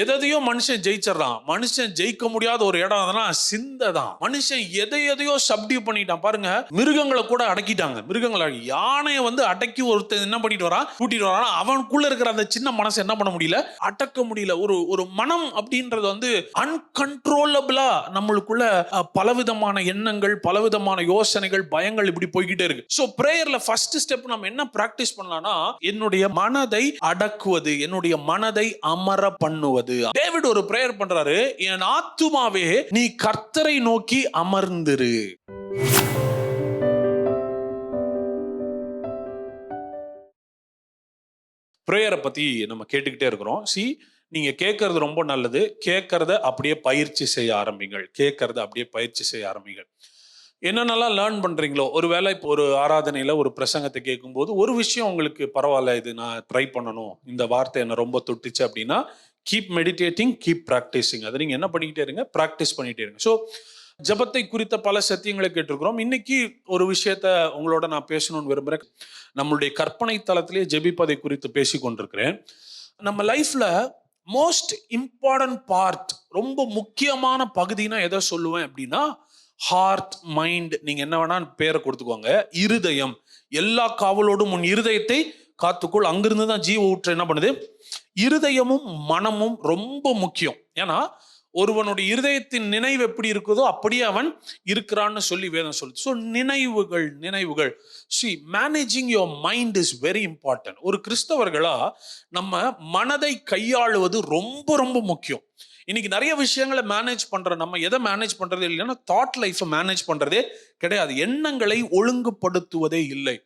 எதையோ மனுஷன் ஜெயிச்சிடறான். மனுஷன் ஜெயிக்க முடியாத ஒரு இடம் அதனா சிந்தை தான். மனுஷன் எதை எதையோ சப்டியூ பண்ணிட்டான். பாருங்க மிருகங்களை கூட அடக்கிட்டாங்க. மிருகங்களை யானையை வந்து அடக்கி ஒருத்தன் என்ன பண்ணிட்டு வரான்? கூட்டிட்டு வரான். அவனுக்குள்ள இருக்கிற அந்த சின்ன மனசை என்ன பண்ண முடியல? அடக்க முடியல. ஒரு ஒரு மனம் அப்படின்றது வந்து அன்கன்ட்ரோலபிளா நம்மளுக்குள்ள பலவிதமான எண்ணங்கள் பலவிதமான யோசனைகள் பயங்கள் இப்படி போய்கிட்டே இருக்கு. ஸோ பிரேயர்ல ஃபர்ஸ்ட் ஸ்டெப் நம்ம என்ன பிராக்டிஸ் பண்ணலாம்னா என்னுடைய மனதை அடக்குவது என்னுடைய மனதை அமர பண்ணுவது. டேவிட் ஒரு பிரேயர் பண்றாரு என் ஆத்துமாவே நீ கர்த்தரை நோக்கி அமர்ந்திரு. ப்ரேயரை பத்தி நம்ம கேட்டுக்கிட்டே இருக்கிறோம். சி நீங்க கேட்கறது ரொம்ப நல்லது. கேட்கறத அப்படியே பயிற்சி செய்ய ஆரம்பிங்கள். கேட்கறத அப்படியே பயிற்சி செய்ய ஆரம்பிங்கள். என்னென்னலாம் லேர்ன் பண்றீங்களோ ஒருவேளை இப்போ ஒரு ஆராதனையில ஒரு பிரசங்கத்தை கேட்கும்போது ஒரு விஷயம் உங்களுக்கு பரவாயில்ல இது நான் ட்ரை பண்ணணும். இந்த வார்த்தை என்ன ரொம்ப தொட்டுச்சு அப்படின்னா கீப் மெடிடேட்டிங் கீப் ப்ராக்டிஸிங் அதை நீங்கள் என்ன பண்ணிக்கிட்டே இருங்க ப்ராக்டிஸ் பண்ணிகிட்டே இருங்க. ஸோ ஜெபத்தை குறித்த பல சத்தியங்களை கேட்டிருக்கிறோம். இன்னைக்கு ஒரு விஷயத்த உங்களோட நான் பேசணும்னு விரும்புகிறேன் நம்மளுடைய கற்பனை தளத்திலே ஜெபிப்பதை குறித்து பேசி கொண்டிருக்கிறேன் நம்ம லைஃப்பில் மோஸ்ட் இம்பார்ட்டன்ட் பார்ட் ரொம்ப முக்கியமான பகுதினா எதை சொல்லுவேன் அப்படின்னா ஹார்ட் மைண்ட் நீங்கள் என்ன வேணா பேரை கொடுத்துக்கோங்க. இருதயம் எல்லா காவலோடும் உன் இருதயத்தை காத்துக்குள் அங்கிருந்து தான் ஜீவ ஊற்று என்ன பண்ணுது? இருதயமும் மனமும் ரொம்ப முக்கியம். ஏன்னா ஒருவனுடைய இருதயத்தின் நினைவு எப்படி இருக்குதோ அப்படியே அவன் இருக்கிறான்னு சொல்லி வேதம் சொல்லுது. ஸோ நினைவுகள் நினைவுகள். See managing your mind is very important ஒரு கிறிஸ்தவர்களா நம்ம மனதை கையாளுவது ரொம்ப ரொம்ப முக்கியம். இன்னைக்கு நிறைய விஷயங்களை மேனேஜ் பண்ற நம்ம எதை மேனேஜ் பண்றது இல்லைன்னா தாட் லைஃப்பை மேனேஜ் பண்றதே கிடையாது. எண்ணங்களை ஒழுங்குபடுத்துவதே இல்லை.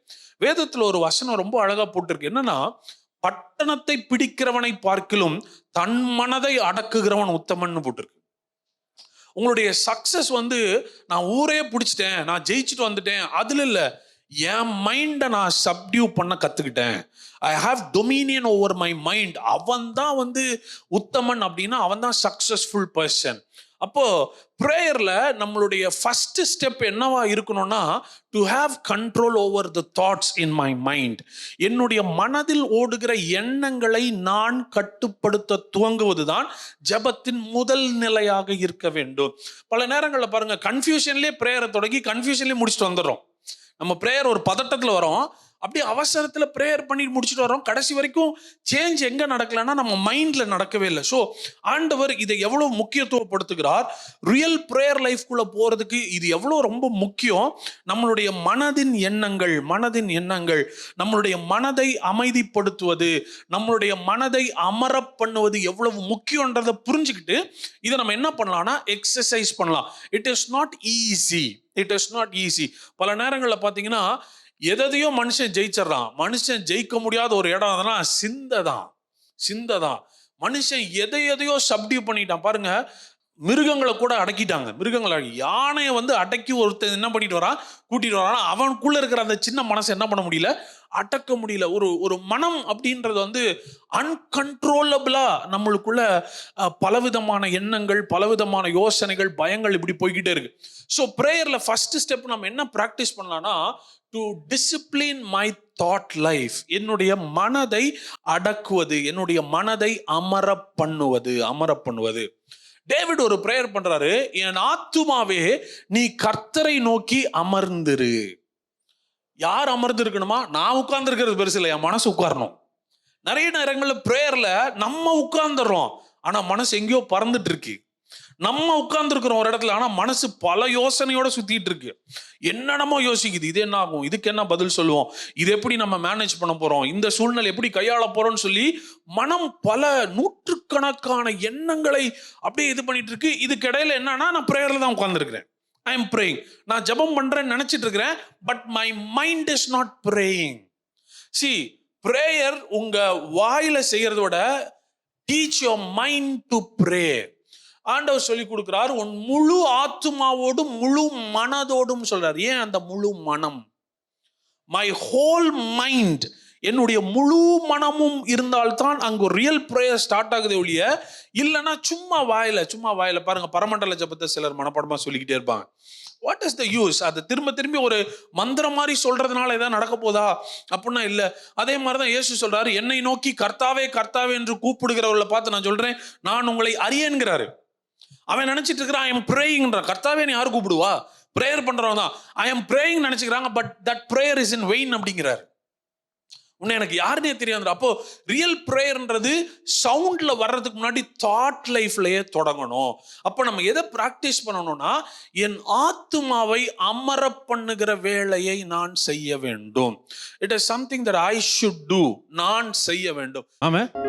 வேதத்துல ஒரு வசனம் ரொம்ப அழகா போட்டிருக்கு. என்னன்னா பட்டணத்தை பிடிக்கிறவனை பார்க்கிலும் தன் மனதை அடக்குகிறவன் உத்தமன்னு போட்டிருக்கு. உங்களுடைய சக்சஸ் வந்து நான் ஊரே பிடிச்சிட்டேன் நான் ஜெயிச்சுட்டு வந்துட்டேன் அதுல இல்லை என் மைண்டை நான் சப்டியூ பண்ண கத்துக்கிட்டேன். I have dominion over my mind அவன் தான் வந்து உத்தமன் அப்படின்னா அவன் தான் சக்சஸ்ஃபுல் பர்சன் அப்போ ப்ரேயர்ல நம்மளுடைய ஃபர்ஸ்ட் ஸ்டெப் என்னவா இருக்கணும்னா to have control over the thoughts in my mind என்னுடைய மனதில் ஓடுகிற எண்ணங்களை நான் கட்டுப்படுத்த துவங்குவது தான் ஜெபத்தின் முதல் நிலையாக இருக்க வேண்டும். பல நேரங்களில் பாருங்க கன்ஃபியூஷன்லேயே ப்ரேயரை தொடங்கி கன்ஃபியூஷன்லேயே முடிச்சுட்டு வந்துடுறோம். நம்ம ப்ரேயர் ஒரு பதட்டத்தில் வரோம். அப்படியே அவசரத்தில் ப்ரேயர் பண்ணி முடிச்சுட்டு வரோம் கடைசி வரைக்கும் சேஞ்ச் எங்கே நடக்கலைன்னா நம்ம மைண்டில் நடக்கவே இல்லை. ஸோ ஆண்டவர் இதை எவ்வளோ முக்கியத்துவப்படுத்துகிறார்? ரியல் ப்ரேயர் லைஃப்குள்ளே போகிறதுக்கு இது எவ்வளோ ரொம்ப முக்கியம்? நம்மளுடைய மனதின் எண்ணங்கள் மனதின் எண்ணங்கள் நம்மளுடைய மனதை அமைதிப்படுத்துவது நம்மளுடைய மனதை அமர பண்ணுவது எவ்வளவு முக்கியன்றதை புரிஞ்சுக்கிட்டு இதை நம்ம என்ன பண்ணலாம்னா எக்ஸசைஸ் பண்ணலாம். It is not easy it is not easy பல நேரங்களில் பார்த்தீங்கன்னா எதையோ மனுஷன் ஜெயிச்சிடறான். மனுஷன் ஜெயிக்க முடியாத ஒரு இடம் அதெல்லாம் சிந்தை தான். சிந்தை தான். மனுஷன் எதை எதையோ சப்டியூ பண்ணிட்டான். பாருங்க மிருகங்களை கூட அடக்கிட்டாங்க. மிருகங்களை யானையை வந்து அடக்கி ஒருத்தன் என்ன பண்ணிட்டு வரான்? கூட்டிட்டு வரான். அவனுக்குள்ள இருக்கிற அந்த சின்ன மனசை என்ன பண்ண முடியல? அடக்க முடியல. ஒரு ஒரு மனம் அப்படின்றது வந்து அன்கன்ட்ரோலபிளா நம்மளுக்குள்ள பலவிதமான எண்ணங்கள் பலவிதமான யோசனைகள் பயங்கள் இப்படி போய்கிட்டே இருக்கு. ஸோ ப்ரேயர்ல ஃபர்ஸ்ட் ஸ்டெப் நம்ம என்ன ப்ராக்டிஸ் பண்ணலாம்னா to discipline my thought life என்னுடைய மனதை அடக்குவது என்னுடைய மனதை அமர பண்ணுவது அமர பண்ணுவது. டேவிட் ஒரு ப்ரேயர் பண்றாரு என் ஆத்துமாவே நீ கர்த்தரை நோக்கி அமர்ந்துரு. யார் அமர்ந்து இருக்கணுமா நான் உட்கார்ந்து இருக்கிறது பெருசு இல்லை என் மனசு உட்காரணும். நிறைய நேரங்களில் ப்ரேயரில் நம்ம உட்கார்ந்துடுறோம் ஆனா மனசு எங்கேயோ பறந்துட்டு இருக்கு நம்ம உட்கார்ந்துருக்குறோம் ஒரு இடத்துல ஆனா மனசு பல யோசனையோட சுத்திட்டு இருக்கு என்னென்னமோ யோசிக்குது இது என்ன ஆகும் இதுக்கு என்ன பதில் சொல்லுவோம் இது எப்படி நம்ம மேனேஜ் பண்ண போறோம் இந்த சூழ்நிலை எப்படி கையாள போறோம்னு சொல்லி மனம் பல நூற்று நூற்றுக்கணக்கான எண்ணங்களை அப்படியே இது பண்ணிட்டு இருக்கு இதுக்கு இடையில என்னன்னா நான் ப்ரேயர்ல தான் உட்காந்துருக்கிறேன் ஐ எம் ப்ரேயிங் நான் ஜெபம் பண்றேன்னு நினைச்சிட்டு இருக்கிறேன் but my mind is not praying see prayer உங்க வாயில செய்யறத விட teach your mind to pray ஆண்டவர் சொல்லி கொடுக்கிறார் உன் முழு ஆத்துமாவோடும் முழு மனதோடும் சொல்றார். ஏன் அந்த முழு மனம்? மை ஹோல் மைண்ட் என்னுடைய முழு மனமும் இருந்தால்தான் அங்கே ஒரு ரியல் ப்ரேயர் ஸ்டார்ட் ஆகுதே ஒழிய இல்லைன்னா சும்மா வாயில சும்மா வாயில பாருங்க பரமண்டல ஜபத்தை சிலர் மனப்பாடமாக சொல்லிக்கிட்டே இருப்பாங்க. வாட் இஸ் த யூஸ் அது திரும்ப திரும்பி ஒரு மந்திரம் மாதிரி சொல்றதுனால ஏதாவது நடக்க போதா? அப்படின்னா இல்லை. அதே மாதிரி தான் இயேசு சொல்றாரு என்னை நோக்கி கர்த்தாவே கர்த்தாவே என்று கூப்பிடுகிறவர்களை பார்த்து நான் சொல்றேன் நான் உங்களை அறியேன்கிறாரு. அவன் நினைச்சிட்டு இருக்கிறான் ஐ எம் ப்ரேயிங்ன்றான் கர்த்தாவே நீ யார் கூப்பிடுவா? ப்ரேயர் பண்றவன் தான் I am praying நினைச்சுக்கிறாங்க but that prayer is in vain அப்படிங்கிறார். உன்னை எனக்கு யாருனே தெரியாது. அப்போ ரியல் ப்ரேயர்ன்றது சவுண்ட்ல வர்றதுக்கு முன்னாடி தாட் லைஃப்லயே தொடங்கணும். அப்போ நம்ம எதை ப்ராக்டிஸ் பண்ணணும்னா என் ஆத்துமாவை அமர பண்ணுகிற வேலையை நான் செய்ய வேண்டும். It is something that I should do நான் செய்ய வேண்டும். ஆமாம்